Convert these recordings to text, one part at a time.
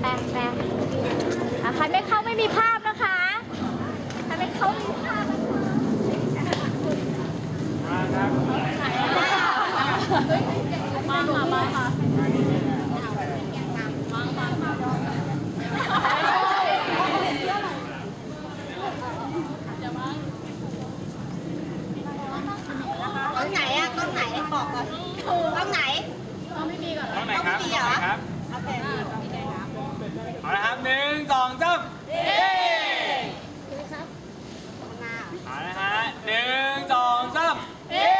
แปะแปะใครไม่เข้าไม่มีภาพนะคะใครไม่เข้าไม่มีภาพมาค่ะมาค่ะกล้องไหนอะกล้องไหนบอกก่อนกล้องไหนต้องไหนครับต้องมีเหรอต้งไหนครับ โอเค เอาละครับหนึ่งสองสามเย้เอาละฮะหนึ่งสองสามเย้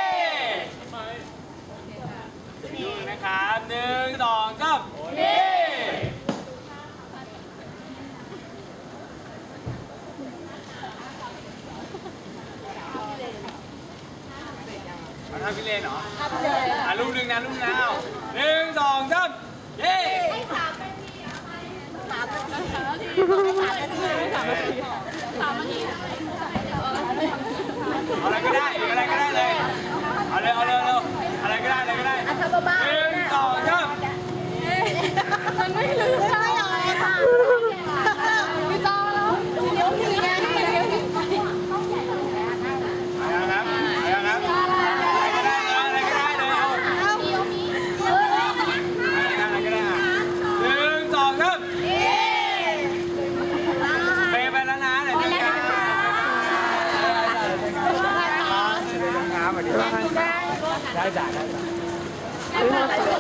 ดู นะครับหนึ่งสองสามเย้เอาทำพี่เลนเหรอทำเลยอะลูกหนึ่งนะลูกนะเอาหนึ่งสองสามเย้สามนาทีสามนาทีสามนาทีเอาอะไรก็ได้หรืออะไรก็ได้เลย เอาเลยเอาเลยเอาเลยอะไรก็ได้อะไรก็ได้ ทำบ้า หนึ่งสองสาม มันไม่ลืมได้เลยค่ะพี่จอแล้วเดี๋ยวมีนะเดี๋ยวมีเอาละครับเอาละครับอะไรก็ได้นะอะไรก็ได้เลยเอาอะไรก็ได้อะไรก็ได้อะหนึ่งสองสามเปย์ไปแล้วนะเดี๋ยวเจอกันครับสวัสดีครับได้จ้ะได้จ้ะ